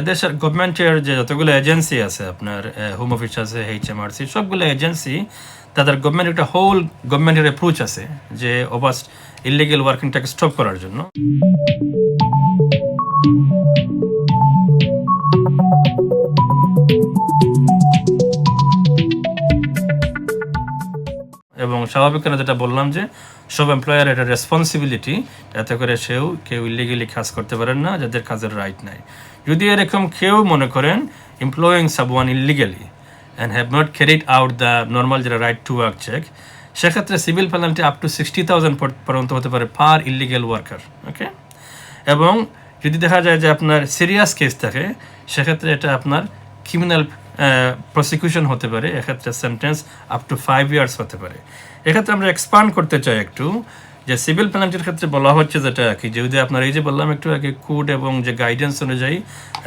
এদেশের গভর্নমেন্টের যে যতগুলো এজেন্সি আছে, আপনার হোম অফিস আছে এইচ এম সি সবগুলো এজেন্সি তাদের গভর্নমেন্ট একটা হোল গভর্নমেন্টের অ্যাপ্রোচ আছে যে ওভাস্ট ইলিগেল ওয়ার্কিংটাকে স্টপ করার জন্য। এবং স্বাভাবিক যেটা বললাম যে সব এমপ্লয়ার এটা রেসপন্সিবিলিটি এতে করে সেও কেউ ইলিগেলি কাজ করতে পারেন না, যাদের কাজের রাইট নাই। যদি এরকম কেউ মনে করেন employing someone illegally and have not carried out the normal যেটা রাইট টু ওয়ার্ক চেক সেক্ষেত্রে civil penalty up to sixty thousand পর্যন্ত হতে পারে পার ইলিগেল ওয়ার্কার ওকে এবং যদি দেখা যায় যে আপনার সিরিয়াস কেস থাকে, সেক্ষেত্রে এটা আপনার ক্রিমিনাল প্রসিকিউশন হতে পারে, এক্ষেত্রে sentence up to five years হতে পারে। এক্ষেত্রে আমরা এক্সপান্ড করতে চাই একটু, যে সিভিল পেনাল্টির ক্ষেত্রে বলা হচ্ছে যেটা কি যদি আপনার এই যে বললাম একটু আগে কোড এবং যে গাইডেন্স অনুযায়ী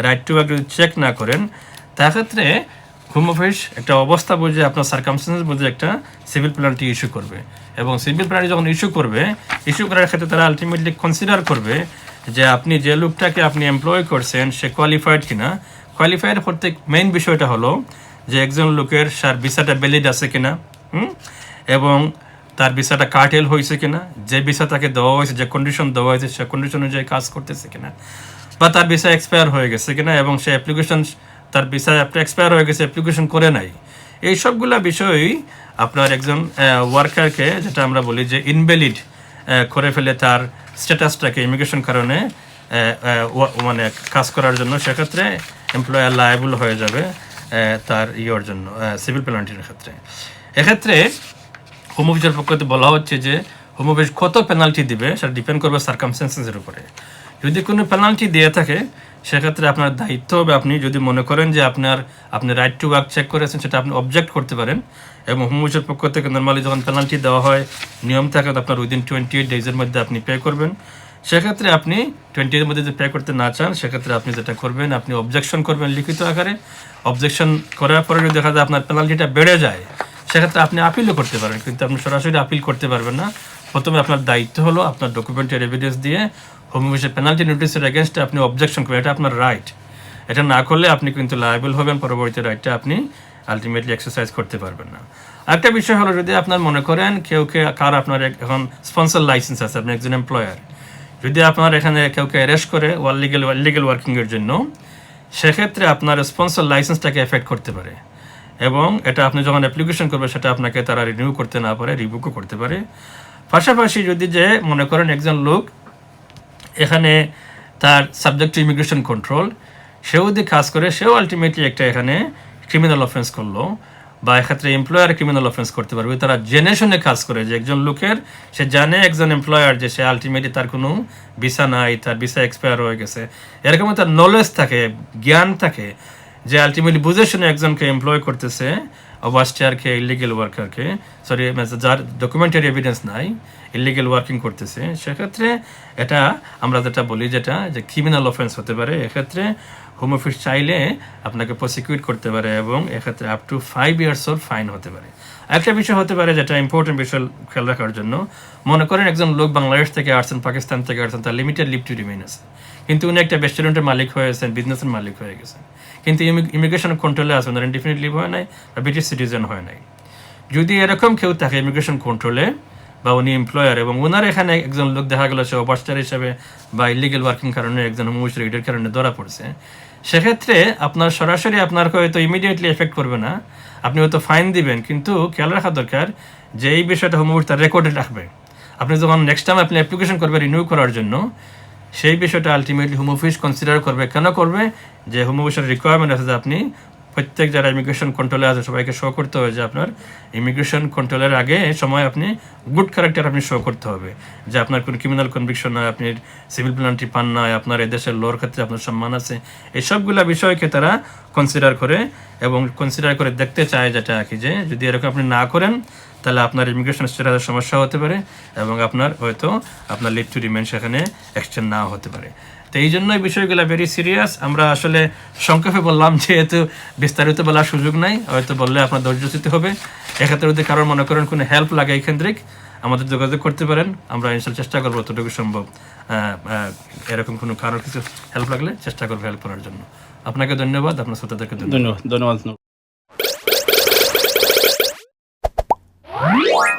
রাইট টু যদি চেক না করেন তাক্ষেত্রে হোম অফিস একটা অবস্থা বুঝে, আপনার সার্কামস্টেন্স বুঝে একটা সিভিল পেনাল্টি ইস্যু করবে। এবং সিভিল পেনাল্টি যখন ইস্যু করবে ইস্যু করার ক্ষেত্রে তারা আলটিমেটলি কনসিডার করবে যে আপনি যে লোকটাকে আপনি এমপ্লয় করছেন, সে কোয়ালিফাইড কিনা কোয়ালিফাইড করতে মেইন বিষয়টা হলো যে একজন লোকের সার ভিসাটা ভ্যালিড আছে কিনা, হুম? এবং তার ভিসাটা কার্টেল হয়েছে কিনা, যে ভিসা তাকে দেওয়া হয়েছে, যে কন্ডিশন দেওয়া হয়েছে, সে কন্ডিশন অনুযায়ী কাজ করতেছে কিনা, বা তার ভিসা এক্সপায়ার হয়ে গেছে কিনা এবং সে অ্যাপ্লিকেশন তার ভিসা এক্সপায়ার হয়ে গেছে অ্যাপ্লিকেশন করে নাই। এই সবগুলা বিষয়ই আপনার একজন ওয়ার্কারকে যেটা আমরা বলি যে ইনভ্যালিড করে ফেলে তার স্ট্যাটাসটাকে ইমিগ্রেশন কারণে মানে কাজ করার জন্য। সেক্ষেত্রে এমপ্লয়ার লায়াবল হয়ে যাবে তার ইয়ের জন্য সিভিল পেনাল্টির ক্ষেত্রে। এক্ষেত্রে হোম অফিসের পক্ষ থেকে বলা হচ্ছে যে হোম অফিস কত পেনাল্টি দিবে সেটা ডিপেন্ড করবে সার্কামস্টেন্সেসের উপরে। যদি কোনো পেনাল্টি দিয়ে থাকে, সেক্ষেত্রে আপনার দায়িত্ব হবে আপনি যদি মনে করেন যে আপনার, আপনি রাইট টু ওয়ার্ক চেক করেছেন, সেটা আপনি অবজেক্ট করতে পারেন এবং হোম অফিসের পক্ষ থেকে নর্মালি যখন পেনাল্টি দেওয়া হয়, নিয়ম থাকে আপনার উইদিন টোয়েন্টি এইট ডেজের মধ্যে আপনি পে করবেন। সেক্ষেত্রে আপনি টোয়েন্টি এর মধ্যে যদি পে করতে না চান, সেক্ষেত্রে আপনি যেটা করবেন, আপনি অবজেকশন করবেন লিখিত আকারে। অবজেকশন করার পরে যদি দেখা যায় আপনার পেনাল্টিটা বেড়ে যায়, সেক্ষেত্রে আপনি আপিলও করতে পারেন কিন্তু আপনি সরাসরি আপিল করতে পারবেন না। প্রথমে আপনার দায়িত্ব হলো আপনার ডকুমেন্টের এভিডেন্স দিয়ে হোম অফিসের পেনাল্টি নোটিসের এগেনস্টে আপনি অবজেকশন করবেন। এটা আপনার রাইট এটা না করলে আপনি কিন্তু লায়াবল হবেন পরবর্তী রাইটটা আপনি আলটিমেটলি এক্সারসাইজ করতে পারবেন না। আরেকটা বিষয় হলো যদি আপনার মনে করেন, কেউ কে, কার আপনার এখন স্পন্সর লাইসেন্স আছে, আপনি একজন এমপ্লয়ার যদি আপনার এখানে কেউকে অ্যারেস্ট করে ওয়ালিগেল ওয়ালিগেল ওয়ার্কিংয়ের জন্য, সেক্ষেত্রে আপনার স্পন্সর লাইসেন্সটাকে এফেক্ট করতে পারে। এবং এটা আপনি যখন অ্যাপ্লিকেশন করবে সেটা আপনাকে তারা রিনিউ করতে না পারে রিবুকও করতে পারে। পাশাপাশি যদি যে মনে করেন একজন লোক এখানে তার সাবজেক্ট ইমিগ্রেশন কন্ট্রোল সেও যদি কাজ করে, সেও আলটিমেটলি একটা এখানে ক্রিমিনাল অফেন্স করল। বা এক্ষেত্রে এমপ্লয়ার ক্রিমিনাল অফেন্স করতে পারবে। তারা জেনে শুনে কাজ করে যে একজন লোকের, সে জানে একজন এমপ্লয়ার যে সে আলটিমেটলি তার কোনো ভিসা নাই, তার ভিসা এক্সপায়ার হয়ে গেছে। এরকম তার নলেজ থাকে, জ্ঞান থাকে যে আলটিমেটলি বুঝে শুনে একজনকে এমপ্লয় করতেছে ওভারস্টেয়ারকে ইলিগেল ওয়ার্কারকে সরি যার ডকুমেন্টারি এভিডেন্স নাই ইলিগেল ওয়ার্কিং করতেছে। সেক্ষেত্রে এটা আমরা যেটা বলি যেটা, যে ক্রিমিনাল অফেন্স হতে পারে। এক্ষেত্রে হোম অফিস চাইলে আপনাকে প্রসিকিউট করতে পারে এবং এক্ষেত্রে up to five years or fine হতে পারে। একটা বিষয় হতে পারে যেটা ইম্পর্টেন্ট বিষয় খেয়াল রাখার জন্য। মনে করেন একজন লোক বাংলাদেশ থেকে আসছেন, পাকিস্তান থেকে আসছেন, তার লিমিটেড লিভ টু রিমেইন আছে। কিন্তু উনি একটা রেস্টুরেন্টের মালিক হয়েছেন বিজনেসের মালিক হয়ে গেছেন। কিন্তু ইমিগ্রেশন কন্ট্রোলে আছে, ওনার ইনডিফিনিট লিভ হয় নাই, বা ব্রিটিশ সিটিজেন হয় নাই। যদি এরকম কেউ থাকে ইমিগ্রেশন কন্ট্রোলে বা উনি এমপ্লয়ার এবং ওনার এখানে একজন লোক দেখা গেল, সে ওভারস্টার হিসেবে বা ইলিগেল ওয়ার্কিং কারণে একজন রিডের কারণে ধরা পড়ছে। সেক্ষেত্রে আপনার সরাসরি আপনার হয়তো ইমিডিয়েটলি এফেক্ট করবে না। আপনি হয়তো ফাইন দিবেন, কিন্তু খেয়াল রাখা দরকার যে এই বিষয়টা হোমোস তার রেকর্ডে রাখবে। আপনি যখন নেক্সট টাইম আপনি অ্যাপ্লিকেশন করবেন রিনিউ করার জন্য, সেই বিষয়টা আলটিমেটলি হোম অফিস কনসিডার করবে। কেন করবে? যে হোম অফিসের রিকোয়ারমেন্ট আছে যে আপনি প্রত্যেক যারা ইমিগ্রেশন কন্ট্রোলে আছে, সবাইকে শো করতে হবে যে আপনার ইমিগ্রেশন কন্ট্রোলের আগে সময় আপনি গুড ক্যারেক্টার আপনি শো করতে হবে। যে আপনার কোনো ক্রিমিনাল কনভিকশন নয় আপনি সিভিল পেনাল্টি পান নয় আপনার এদেশের লোর ক্ষেত্রে আপনার সম্মান আছে। এই সবগুলা বিষয়কে তারা কনসিডার করে এবং কনসিডার করে দেখতে চায় যেটা আর কি যে যদি এরকম আপনি না করেন তাহলে আপনার ইমিগ্রেশন স্টেটাসের সমস্যা হতে পারে এবং আপনার হয়তো আপনার লিভ টু রিমেন সেখানে এক্সটেন্ড নাও হতে পারে। তো এই জন্য বিষয়গুলো ভেরি সিরিয়াস আমরা আসলে সংক্ষেপে বললাম, যেহেতু বিস্তারিত বলার সুযোগ নাই, হয়তো বললে আপনার ধৈর্যচ্যুত হবে। এক্ষেত্রে যদি কারোর মনে করেন কোনো হেল্প লাগে এই কেন্দ্রিক, আমাদের যোগাযোগ করতে পারেন। আমরা ইনশাল চেষ্টা করব যতটুকু সম্ভব। এরকম কোনো কারোর কিছু হেল্প লাগলে চেষ্টা করব হেল্প করার জন্য। আপনাকে ধন্যবাদ। আপনার শ্রোতাদেরকে ধন্যবাদ। ধন্যবাদ। What?